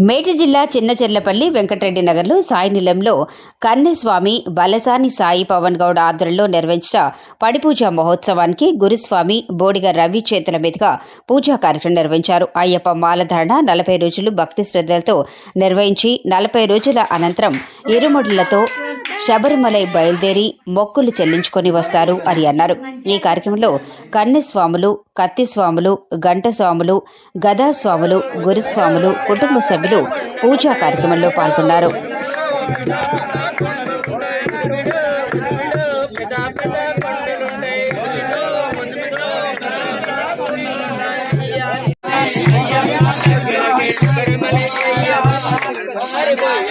మేటి జిల్లా చిన్నచెర్లపల్లి వెంకటరెడ్డి నగర్లో సాయి నిలంలో కన్నెస్వామి బలసాని సాయి పవన్ గౌడ్ ఆధ్వర్యంలో నిర్వహించిన పడిపూజ మహోత్సవానికి గురుస్వామి బోడిగ రవి చేతుల మీదుగా పూజా కార్యక్రమం నిర్వహించారు. అయ్యప్ప మాలధారణ నలభై రోజులు భక్తి శ్రద్ధలతో నిర్వహించి నలభై రోజుల అనంతరం ఇరుముడులతో శబరిమలై బయలుదేరి మొక్కులు చెల్లించుకొని వస్తారు అని అన్నారు. ఈ కార్యక్రమంలో కన్నెస్వాములు కత్తిస్వాములు గంటస్వాములు గదాస్వాములు గురుస్వాములు కుటుంబ సభ్యులు పూజా కార్యక్రమంలో పాల్గొన్నారు. Bye.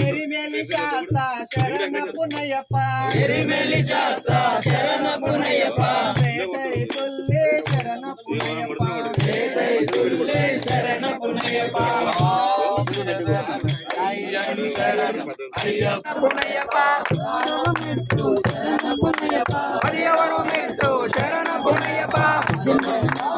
ఎరిమేలి శాస్త శరణ పునయప్ప ఎరిమెలి శాస్త్ర శరణ పునయ్యప్ప వేదై తుల్లి శరణ పునయప్ప వేదై తుల్లే శరణ పునయప్ప మెట్టు శరణ పునయప్ప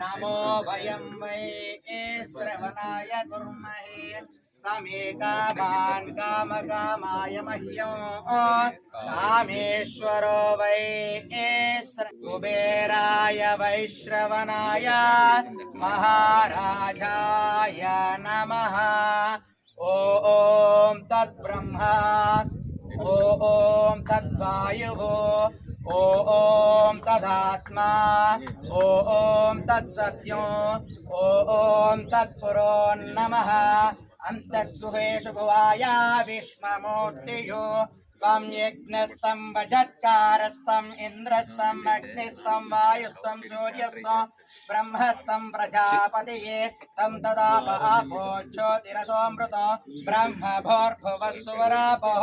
नमो भयं वै श्रवणाय कुर्महे। कामकामाय कामेश्वरो वै कुबेराय वैश्रवणाय महाराजाय नमः। ॐ तत्ब्रह्मा ॐ तद्वायुः ओम तदात्मा, ओम तत्सत्यो, ओम तत्सुरो नमः। अन्तत्सुहेषु भुवाया विश्वमूर्तियो त्वं यज्ञस्तं वजत्कारस्तं इन्द्रस्तम् अग्निस्तं वायुस्तं सूर्यस्तं ब्रह्मस्तं प्रजापतये। तं तदापोच्छोतिरसोऽमृत ब्रह्म भोर्भुवः सुवरापः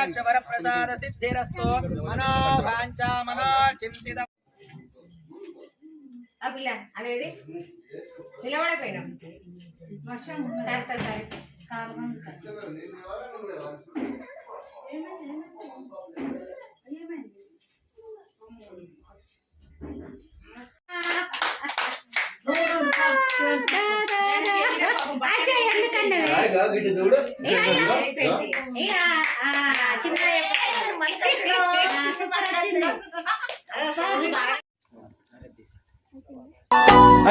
కటాక్ష వరప్రసాద సిద్ధిరస్తు మనోవాంఛ మనోచింతిత. ఆ పిల్ల అనేది నిలబడిపోయినాం. వర్షం సరే సరే కారు చిన్న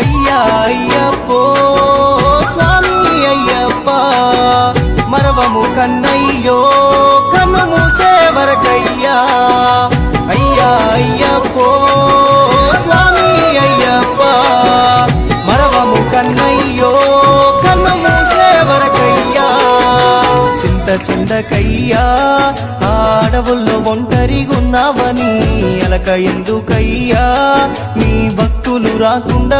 అయ్యా అయ్యప్పో స్వామి అయ్యప్ప మరవము కన్నయ్యో కన్ను మూసే వరకయ్యా. అయ్యా అయ్యప్పో చిందకయ్యా ఆ అడవుల్లో ఒంటరిగున్నావని అలక ఎందుకయ్యా? నీ భక్తులు రాకుండా